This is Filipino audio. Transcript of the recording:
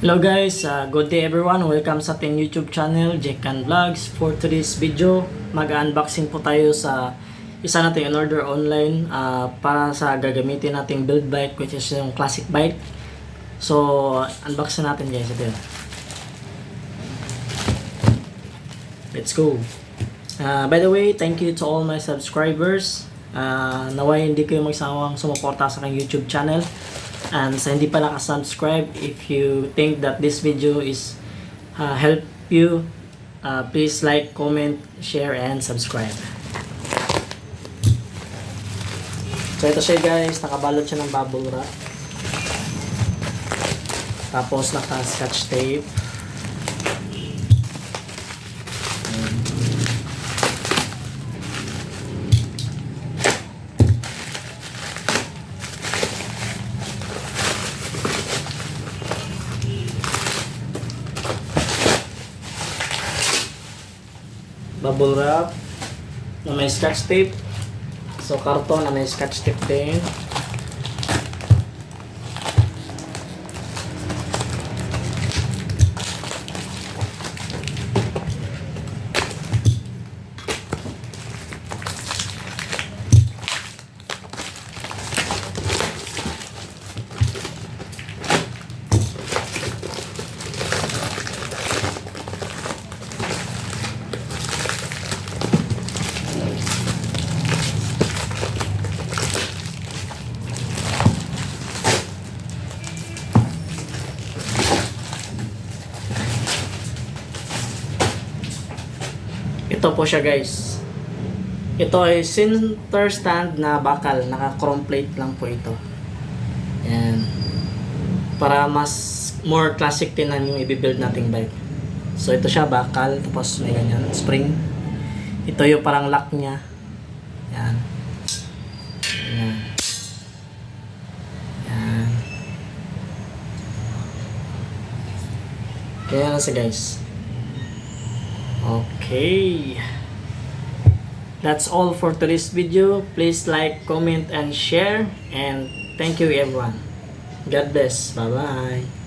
Hello guys, uh, good day everyone. Welcome sa ating YouTube channel, Jekan Vlogs. For today's video, mag-unboxing po tayo sa isa nating in-order online uh, para sa gagamitin nating build bike which is yung classic bike. So, unbox na natin guys ito. Let's go. Uh, by the way, thank you to all my subscribers. Uh, naway hindi kayo magsawang sumuporta sa aking YouTube channel. And sa hindi pa nakasubscribe, if you think that this video is uh, help you, uh, please like, comment, share, and subscribe. So ito siya guys, nakabalot siya ng bubble wrap. Tapos naka-scotch tape. Bubble wrap na may scotch tape. So, karton na may scotch tape din. Ito po siya guys. Ito ay center stand na bakal. Naka-chrome plate lang po ito. Yan. Para mas more classic tinan yung i-build nating bike. So ito siya bakal. Tapos may ganyan. Spring. Ito yung parang lock niya. Yan. Yan. Yan. Kaya na siya guys. Okay. That's all for today's video. Please like, comment, and share. And thank you everyone. God bless. Bye-bye.